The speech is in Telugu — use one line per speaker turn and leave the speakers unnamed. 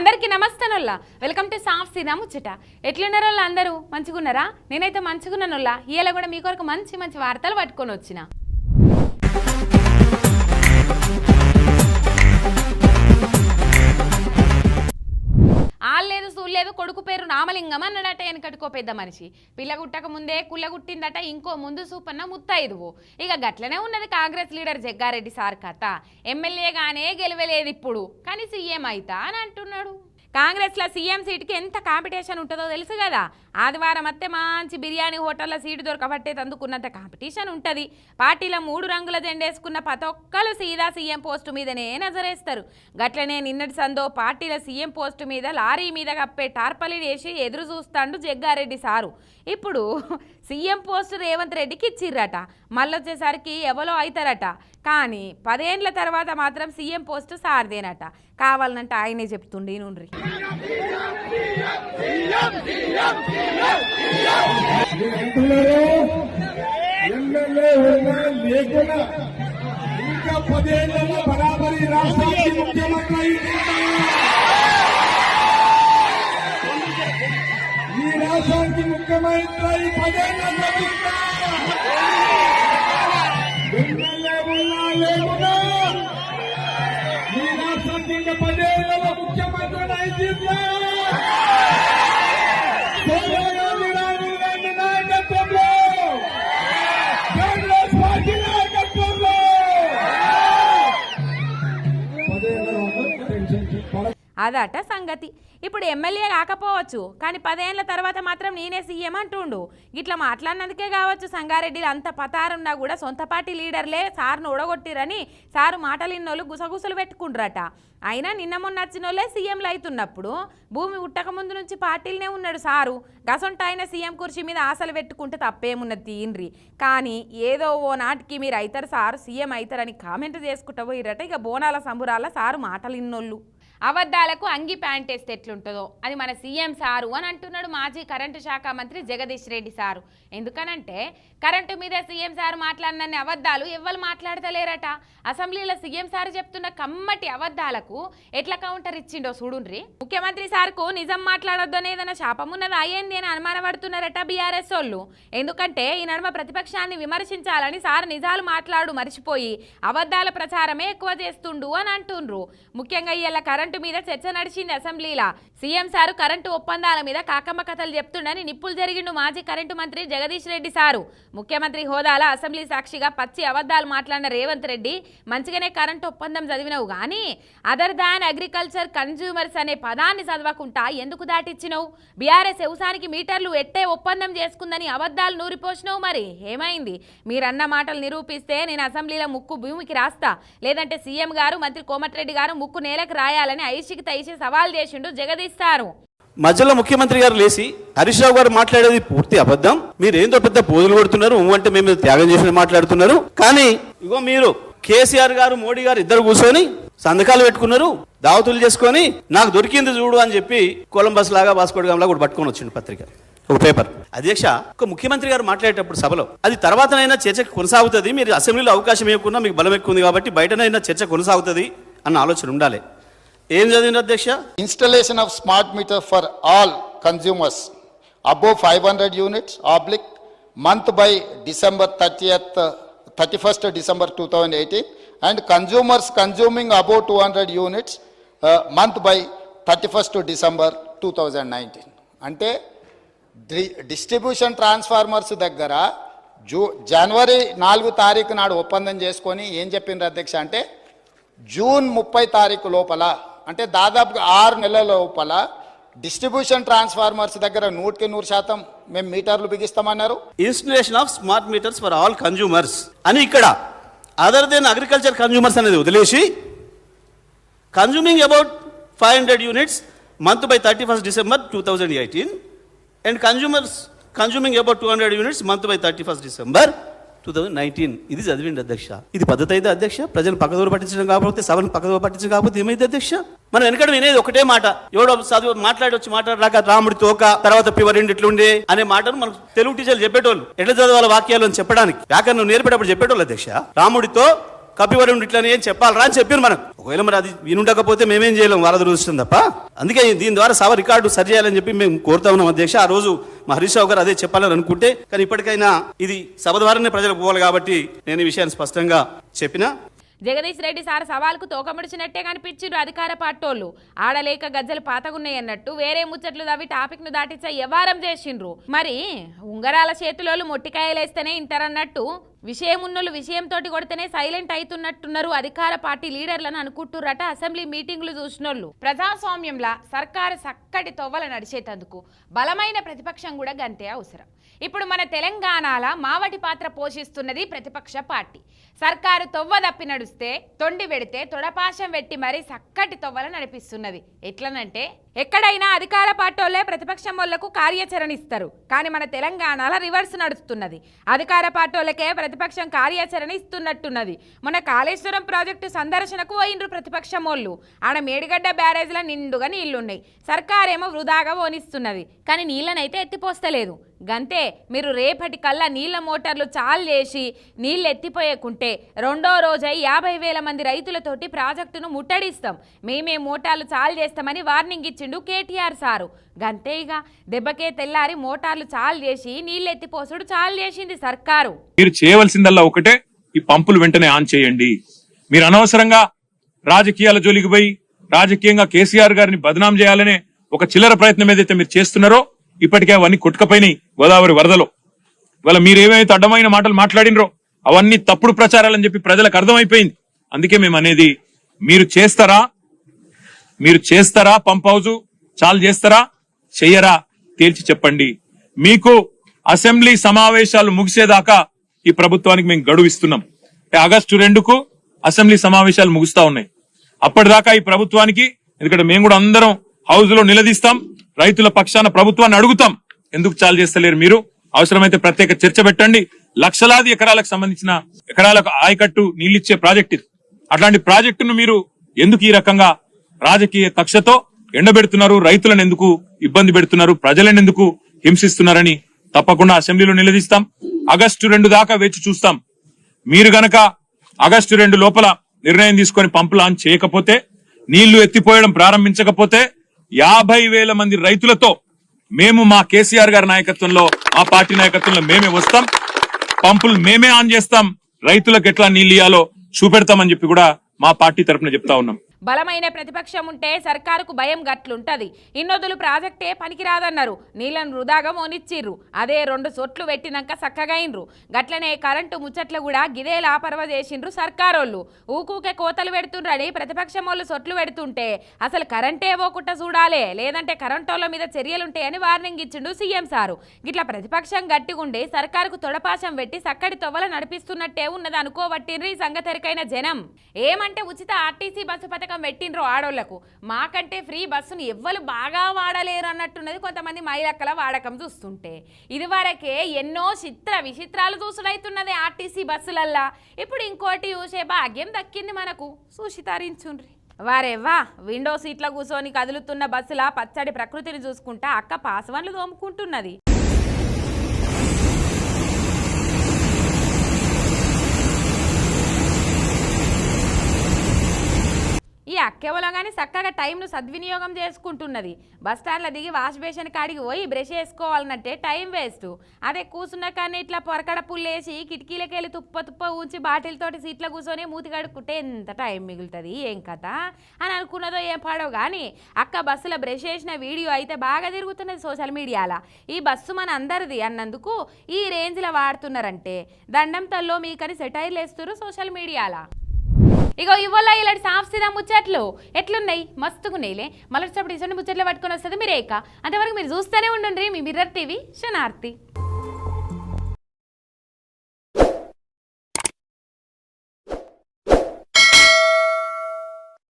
అందరికీ నమస్తేనొల్లా. వెల్కమ్ టు సాఫ్ సీదా ముచ్చట. ఎట్లున్నారో అందరూ? మంచిగున్నారా? నేనైతే మంచిగున్నానొల్లా. ఇవాళ కూడా మీ కొరకు మంచి మంచి వార్తలు పట్టుకొని వచ్చిన ఆల్లేదు చూడలేదు కొడుకు పేరు రామలింగం అన్నాడట వెనకటికో పెద్ద మనిషి. పిల్ల గుట్టక ముందే కుల్ల గుట్టిందట ఇంకో ముందు సూపన్న ముత్తైదువు. ఇక గట్లనే ఉన్నది కాంగ్రెస్ లీడర్ జగ్గారెడ్డి సార్ కథ. ఎమ్మెల్యేగానే గెలవలేదు ఇప్పుడు కానీ సీఎం అవుతా అని అంటున్నాడు. కాంగ్రెస్లో సీఎం సీట్కి ఎంత కాంపిటీషన్ ఉంటుందో తెలుసు కదా. ఆదివారం అత్తే మంచి బిర్యానీ హోటల్లో సీటు దొరకబట్టే అందుకున్నంత కాంపిటీషన్ ఉంటుంది. పార్టీలో మూడు రంగుల జెండేసుకున్న ప్రతి ఒక్కరు సీదా సీఎం పోస్టు మీదనే నజరేస్తారు. గట్లనే నిన్నటి సందో పార్టీల సీఎం పోస్టు మీద లారీ మీద కప్పే టార్పలిని వేసి ఎదురు చూస్తాండు జగ్గారెడ్డి సారు. ఇప్పుడు సీఎం పోస్టు రేవంత్ రెడ్డికి ఇచ్చిర్రట. మళ్ళొచ్చేసరికి ఎవలో అవుతారట కానీ పదేండ్ల తర్వాత మాత్రం సీఎం పోస్టు సార్దేనట. కావాలనంటే ఆయనే చెప్తుండే నుండ్రి
ఇంకా పదేళ్ళలో బరాబరి రాష్ట్రానికి ముఖ్యమంత్రి ఈ రాష్ట్రానికి ముఖ్యమంత్రి
అదట సంగతి. ఇప్పుడు ఎమ్మెల్యే కాకపోవచ్చు కానీ పదేళ్ళ తర్వాత మాత్రం నేనే సీఎం అంటుండు. ఇట్లా మాట్లాడినందుకే కావచ్చు సంగారెడ్డి అంత పతారున్నా కూడా సొంత పార్టీ లీడర్లే సార్ను ఓడగొట్టిరని సారు మాటలు ఇన్నోళ్ళు గుసగుసలు పెట్టుకుంటారట అయినా నిన్న మొన్న వచ్చిన వాళ్ళే సీఎంలు అవుతున్నప్పుడు భూమి ఉట్టక ముందు నుంచి పార్టీలనే ఉన్నాడు సారు. గసొంట ఆయన సీఎం కుర్చీ మీద ఆశలు పెట్టుకుంటే తప్పేమున్నది తీన్రి. కానీ ఏదో ఓ నాటికి మీరు అవుతారు సారు సీఎం అవుతారని కామెంట్ చేసుకుంటా పోయిరట ఇక బోనాల సంబురాల సారు మాటలు ఇన్నోళ్ళు అబద్ధాలకు అంగి ప్యాంట్ వేస్తే ఎట్లుంటుందో. అది మన సీఎం సారు అని అంటున్నాడు మాజీ కరెంటు శాఖ మంత్రి జగదీష్ రెడ్డి సారు. ఎందుకనంటే కరెంటు మీద సీఎం సారు మాట్లాడినన్ని అబద్ధాలు ఎవ్వరు మాట్లాడతలేరట. అసెంబ్లీలో సీఎం సారు చెప్తున్న కమ్మటి అబద్ధాలకు ఎట్లా కౌంటర్ ఇచ్చిండో చూడుండ్రి. ముఖ్యమంత్రి సార్కు నిజం మాట్లాడొద్దనే ఏదైనా శాపం ఉన్నది అయ్యింది అని అనుమానపడుతున్నారట బీఆర్ఎస్ వాళ్ళు. ఎందుకంటే ఈ నడుమ ప్రతిపక్షాన్ని విమర్శించాలని సార్ నిజాలు మాట్లాడు మర్చిపోయి అబద్ధాల ప్రచారమే ఎక్కువ చేస్తుండు అని అంటుండ్రు. ముఖ్యంగా ఇలా కరెంటు కరెంటు మీద చర్చ నడిచింది అసెంబ్లీలా. సీఎం సారు కరెంటు ఒప్పందాల మీద కాకమ్మ కథలు చెప్తుండని నిప్పులు జరిగిండు మాజీ కరెంటు మంత్రి జగదీష్ రెడ్డి సారు. ముఖ్యమంత్రి హోదాల అసెంబ్లీ సాక్షిగా పచ్చి అబద్ధాలు మాట్లాడిన రేవంత్ రెడ్డి మంచిగానే కరెంటు ఒప్పందం చదివినవు కానీ అదర్ దాన్ అగ్రికల్చర్ కన్జ్యూమర్స్ అనే పదాన్ని చదవకుండా ఎందుకు దాటిచ్చినవు? బీఆర్ఎస్ వ్యవసాయానికి మీటర్లు ఎట్టే ఒప్పందం చేసుకుందని అబద్ధాలు నూరిపోసినావు మరి? ఏమైంది? మీరన్న మాటలు నిరూపిస్తే నేను అసెంబ్లీలో ముక్కు భూమికి రాస్తా. లేదంటే సీఎం గారు మంత్రి కోమటిరెడ్డి గారు ముక్కు నేలకు రాయాలని ఐషికి తైసి సవాల్ చేసిండు జగదీస్తారు
మధ్యలో ముఖ్యమంత్రి గారు లేచి హరీష్ రావు గారు మాట్లాడేది పూర్తి అబద్ధం. మీరు ఏందో పెద్ద పోజులు కొడుతున్నారు అంటే మేము త్యాగం చేసిన మాట్లాడుతున్నారు. కానీ ఇగో మీరు కేసీఆర్ గారు మోడీ గారు ఇద్దరు కూర్చొని సంతకాలు పెట్టుకున్నారు దావతులు చేసుకొని నాకు దొరికింది చూడు అని చెప్పి కొలంబస్ లాగా వాస్కోడ్గామ్ లాగా కూడా పట్టుకొని వచ్చింది పత్రిక. ఒక పేపర్. అధ్యక్ష ఒక ముఖ్యమంత్రి గారు మాట్లాడేటప్పుడు సభలో అది తర్వాతనైనా చర్చ కొనసాగుతుంది మీరు అసెంబ్లీలో అవకాశం ఇవ్వకుండా మీకు బలం ఎక్కువ ఉంది కాబట్టి బయటనైనా చర్చ కొనసాగుతుంది అన్న ఆలోచన ఉండాలి. ఏం చదివిన అధ్యక్ష?
Installation of smart meter for all consumers above five hundred units oblique month by December thirtieth thirty first December two thousand eighteen and consumers consuming above two hundred units month by thirty first December two thousand nineteen అంటే డి డిస్ట్రిబ్యూషన్ ట్రాన్స్ఫార్మర్స్ దగ్గర జూ జనవరి నాలుగు తారీఖు నాడు ఒప్పందం చేసుకొని ఏం చెప్పిండ్రు అధ్యక్ష అంటే జూన్ ముప్పై తారీఖు లోపల అంటే దాదాపుగా ఆరు నెలల లోపల డిస్ట్రిబ్యూషన్ ట్రాన్స్ఫార్మర్స్ దగ్గర నూటికి నూరు శాతం మేము మీటర్లు బిగిస్తామన్నారు.
Installation of smart meters for all consumers అని ఇక్కడ అదర్ దెన్ అగ్రికల్చర్ కన్జ్యూమర్స్ అనేది వదిలేసి consuming about five hundred units month by thirty first December two thousand eighteen and consumers consuming about two hundred units month by thirty first December two thousand nineteen ఇది చదివిండి అధ్యక్ష. ఇది పద్ధతి అయితే అధ్యక్ష ప్రజలు పక్కదోరు పట్టించడం కాకపోతే సభను పక్కదోరు పట్టించడం కాకపోతే ఏమైంది అధ్యక్ష? మనం వెనకడం వినేది ఒకటే మాట. ఎవడో చదువు మాట్లాడి వచ్చి మాట్లాడరాక రాముడి తోక తర్వాత పివరిండి ఇట్లుండే అనే మాటను మనకు తెలుగు టీచర్లు చెప్పేటోళ్ళు. ఎట్లా చదవాలి వాక్యాలు అని చెప్పడానికి? వ్యాకరణం నేర్పేటప్పుడు చెప్పేటోళ్ళు అధ్యక్ష. రాముడితో కప్పివడి ఉండి ఇట్లనే ఏం చెప్పాలరా అని చెప్పారు మనకు. ఒకవేళ మరి అది వినుండకపోతే మేమేం చేయలేం వరద చూస్తుంది తప్ప. అందుకే దీని ద్వారా సభ రికార్డు సరి చేయాలని చెప్పి మేము కోరుతా ఉన్నాం అధ్యక్ష. ఆ రోజు మా హరీష్ రావు గారు అదే చెప్పాలని అనుకుంటే కానీ ఇప్పటికైనా ఇది సభ ద్వారానే ప్రజలకు పోవాలి కాబట్టి నేను ఈ విషయాన్ని స్పష్టంగా చెప్పిన.
జగదీష్ రెడ్డి సార్ సవాల్కు తోకముడిచినట్టే కనిపించిండ్రు అధికార పార్టోళ్ళు ఆడలేక గజ్జలు పాతగున్నాయన్నట్టు వేరే ముచ్చట్లు తవ్వి టాపిక్ను దాటించా వ్యవహారం చేసిండ్రు. మరి ఉంగరాల చేతులోళ్ళు మొట్టికాయలేస్తేనే ఇంటారన్నట్టు విషయం ఉన్నోళ్ళు విషయంతో కొడితేనే సైలెంట్ అవుతున్నట్టున్నారు అధికార పార్టీ లీడర్లను అనుకుంటుర్రట అసెంబ్లీ మీటింగ్లు చూసినోళ్ళు. ప్రజాస్వామ్యంలా సర్కారు చక్కటి తొవ్వల నడిచేటందుకు బలమైన ప్రతిపక్షం కూడా గంతే అవసరం. ఇప్పుడు మన తెలంగాణల మావటి పాత్ర పోషిస్తున్నది ప్రతిపక్ష పార్టీ. సర్కారు తొవ్వ తప్పి నడుస్తే తొండి పెడితే తొడపాశం పెట్టి మరీ చక్కటి తొవ్వల నడిపిస్తున్నది. ఎట్లనంటే ఎక్కడైనా అధికార పార్టీలే ప్రతిపక్షం వాళ్ళకు కార్యాచరణ ఇస్తారు కానీ మన తెలంగాణలో రివర్స్ నడుస్తున్నది. అధికార పార్టీలకే ప్రతిపక్షం కార్యాచరణ ఇస్తున్నట్టున్నది మన కాళేశ్వరం ప్రాజెక్టు సందర్శనకు పోయిండ్రు ప్రతిపక్షం వాళ్ళు ఆడ మేడిగడ్డ బ్యారేజ్ల నిండుగా నీళ్ళున్నాయి. సర్కారేమో వృధాగా ఓనిస్తున్నది. కానీ నీళ్ళనైతే ఎత్తిపోస్తలేదు. గంతే మీరు రేపటి కల్లా నీళ్ళ మోటార్లు చాలు చేసి నీళ్ళు ఎత్తిపోయకుంటే రెండో రోజై యాభై వేల మంది రైతులతోటి ప్రాజెక్టును ముట్టడిస్తాం. మేమే మోటార్లు చాలు చేస్తామని వార్నింగ్ ఇచ్చిండు కేటీఆర్ సారు. గంతే ఇక దెబ్బకే తెల్లారి మోటార్లు చాలు చేసి నీళ్ళు ఎత్తిపోసుడు చాలు చేసింది సర్కారు.
మీరు చేయవలసిందల్లా ఒకటే ఈ పంపులు వెంటనే ఆన్ చేయండి. మీరు అనవసరంగా రాజకీయాల జోలికి పోయి రాజకీయంగా కేసీఆర్ గారిని బదనాం చేయాలనే ఒక చిల్లర ప్రయత్నం ఏదైతే మీరు చేస్తున్నారో ఇప్పటికే అవన్నీ కొట్టుకపోయినాయి గోదావరి వరదలో. ఇవాళ మీరు ఏమైతే అడ్డమైన మాటలు మాట్లాడినరో అవన్నీ తప్పుడు ప్రచారాలని చెప్పి ప్రజలకు అర్థమైపోయింది. అందుకే మేము అనేది మీరు చేస్తారా? మీరు చేస్తారా? పంప్ హౌస్ చాలు చేస్తారా? చెయ్యరా? తేల్చి చెప్పండి. మీకు అసెంబ్లీ సమావేశాలు ముగిసేదాకా ఈ ప్రభుత్వానికి మేము గడువు ఇస్తున్నాం. ఆగస్టు రెండుకు అసెంబ్లీ సమావేశాలు ముగుస్తా ఉన్నాయి. అప్పటిదాకా ఈ ప్రభుత్వానికి ఎందుకంటే మేము కూడా అందరం హౌస్లో నిలదీస్తాం రైతుల పక్షాన ప్రభుత్వాన్ని అడుగుతాం. ఎందుకు చాలు చేస్తలేరు మీరు? అవసరమైతే ప్రత్యేక చర్చ పెట్టండి. లక్షలాది ఎకరాలకు సంబంధించిన ఎకరాలకు ఆయకట్టు నీళ్ళిచ్చే ప్రాజెక్ట్ ఇది. అట్లాంటి ప్రాజెక్టును మీరు ఎందుకు ఈ రకంగా రాజకీయ కక్షతో ఎండబెడుతున్నారు? రైతులను ఎందుకు ఇబ్బంది పెడుతున్నారు? ప్రజలను ఎందుకు హింసిస్తున్నారని తప్పకుండా అసెంబ్లీలో నిలదీస్తాం. ఆగస్టు రెండు దాకా వేచి చూస్తాం. మీరు గనక ఆగస్టు రెండు లోపల నిర్ణయం తీసుకొని పంపు లాంచ్ చేయకపోతే నీళ్ళు ఎత్తిపోయడం ప్రారంభించకపోతే యాభై వేల మంది రైతులతో మేము మా కేసీఆర్ గారి నాయకత్వంలో మా పార్టీ నాయకత్వంలో మేమే వస్తాం. పంపులు మేమే ఆన్ చేస్తాం. రైతులకు ఎట్లా నీళ్ళు ఇయ్యాలో చూపెడతామని చెప్పి కూడా మా పార్టీ తరపున చెప్తా ఉన్నాం.
బలమైన ప్రతిపక్షం ఉంటే సర్కారుకు భయం గట్లుంటది. ఇన్నొదులు ప్రాజెక్టే పనికిరాదన్నారు. నీళ్ళను వృధాగా మోనిచ్చిర్రు. అదే రెండు సొట్లు పెట్టినాక సక్కగైండ్రు గట్లనే కరెంటు ముచ్చట్లు కూడా గిదే లాపరవ చేసిండ్రు సర్కారోళ్ళు. ఊకూకే కోతలు పెడుతుండ్రని ప్రతిపక్షం వాళ్ళు సొట్లు పెడుతుంటే అసలు కరెంటే పోకుండా చూడాలే. లేదంటే కరెంటోళ్ళ మీద చర్యలుంటాయని వార్నింగ్ ఇచ్చిండు సీఎం సారు. గిట్ల ప్రతిపక్షం గట్టిగుండి సర్కారుకు తొడపాశం పెట్టి సక్కడి తొవ్వల నడిపిస్తున్నట్టే ఉన్నది అనుకోబట్టిండ్రు ఈ సంగతెరికైన జనం. ఏమంటే ఉచిత ఆర్టీసీ బస్సు పథకం పెట్టిండ్రు ఆడోళ్ళకు మాకంటే ఫ్రీ బస్సును ఎవ్వరు బాగా వాడలేరు అన్నట్టున్నది కొంతమంది మహిళక్కల వాడకం చూస్తుంటే. ఇదివరకే ఎన్నో చిత్ర విచిత్రాలు చూసుడైతున్నది ఆర్టీసీ బస్సులల్లా. ఇప్పుడు ఇంకోటి చూసే భాగ్యం దక్కింది మనకు. చూసి వారేవా విండో సీట్ల కూర్చొని కదులుతున్న బస్సులా పచ్చడి ప్రకృతిని చూసుకుంటా అక్క పాసవన్లు తోముకుంటున్నది ఈ అక్కెవలో కానీ చక్కగా టైంను సద్వినియోగం చేసుకుంటున్నది. బస్ స్టాండ్లో దిగి వాష్ బేసిన్ కాడికి పోయి బ్రష్ వేసుకోవాలనంటే టైం వేస్ట్. అదే కూర్చున్న కానీ ఇట్లా పొరకడ పుల్లేసి కిటికీలకి వెళ్ళి తుప్ప తుప్ప ఉంచి బాటిల్తోటి సీట్లో కూర్చొని మూతి కడుక్కుంటే ఎంత టైం మిగులుతుంది. ఏం కథ? అని అనుకున్నదో ఏం పాడో కానీ అక్క బస్సులో బ్రష్ చేసిన వీడియో అయితే బాగా తిరుగుతున్నది సోషల్ మీడియాలో. ఈ బస్సు మన అందరిది అన్నందుకు ఈ రేంజ్లో వాడుతున్నారంటే దండం తల్లో మీకని సెటైర్లు వేస్తున్నారు సోషల్ మీడియాలో. ఇగో ఇవ్వాల ఇలాంటి సాఫ్సిదా ముచ్చట్లు? ఎట్లున్నాయి? మస్తుగున్నాయిలే. మళ్ళీ ఇటువంటి ముచ్చట్లు పట్టుకొని వస్తుంది మీరేక? అంతవరకు మీరు చూస్తూనే ఉండండి మీ మిర్రర్ టీవీ శనార్తి.